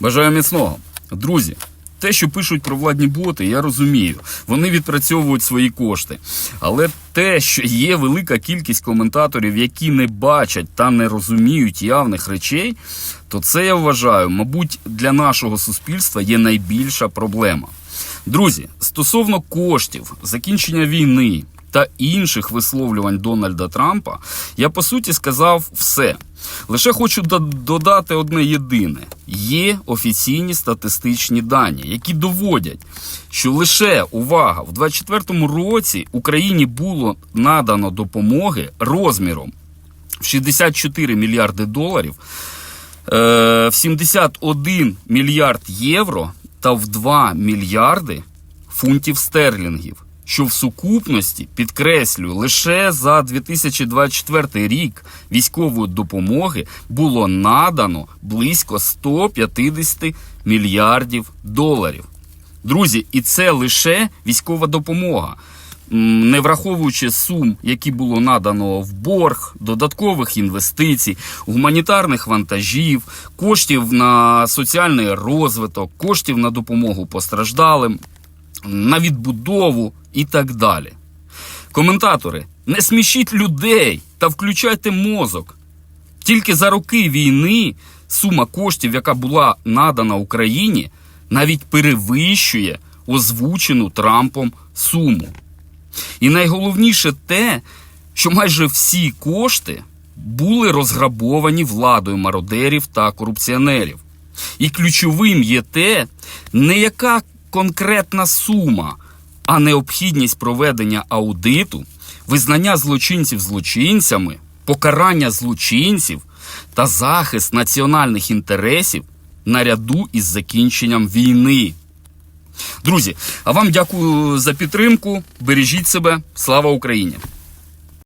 Бажаю міцного. Друзі, те, що пишуть про владні боти, я розумію. Вони відпрацьовують свої кошти. Але те, що є велика кількість коментаторів, які не бачать та не розуміють явних речей, то це я вважаю, мабуть, для нашого суспільства є найбільша проблема. Друзі, стосовно коштів, закінчення війни та інших висловлювань Дональда Трампа, я по суті сказав все. Лише хочу додати одне єдине: є офіційні статистичні дані, які доводять, що лише увага в 2024 році Україні було надано допомоги розміром в 64 мільярди доларів, е, в 71 мільярд євро та в 2 мільярди фунтів стерлінгів. Що в сукупності підкреслюю, лише за 2024 рік військової допомоги було надано близько 150 мільярдів доларів. Друзі, і це лише військова допомога, не враховуючи сум, які було надано в борг, додаткових інвестицій, гуманітарних вантажів, коштів на соціальний розвиток, коштів на допомогу постраждалим, на відбудову і так далі. Коментатори, не смішіть людей та включайте мозок. Тільки за роки війни сума коштів, яка була надана Україні, навіть перевищує озвучену Трампом суму. І найголовніше те, що майже всі кошти були розграбовані владою мародерів та корупціонерів. І ключовим є те, не яка конкретна сума, а необхідність проведення аудиту, визнання злочинців злочинцями, покарання злочинців та захист національних інтересів наряду із закінченням війни. Друзі, а вам дякую за підтримку. Бережіть себе. Слава Україні!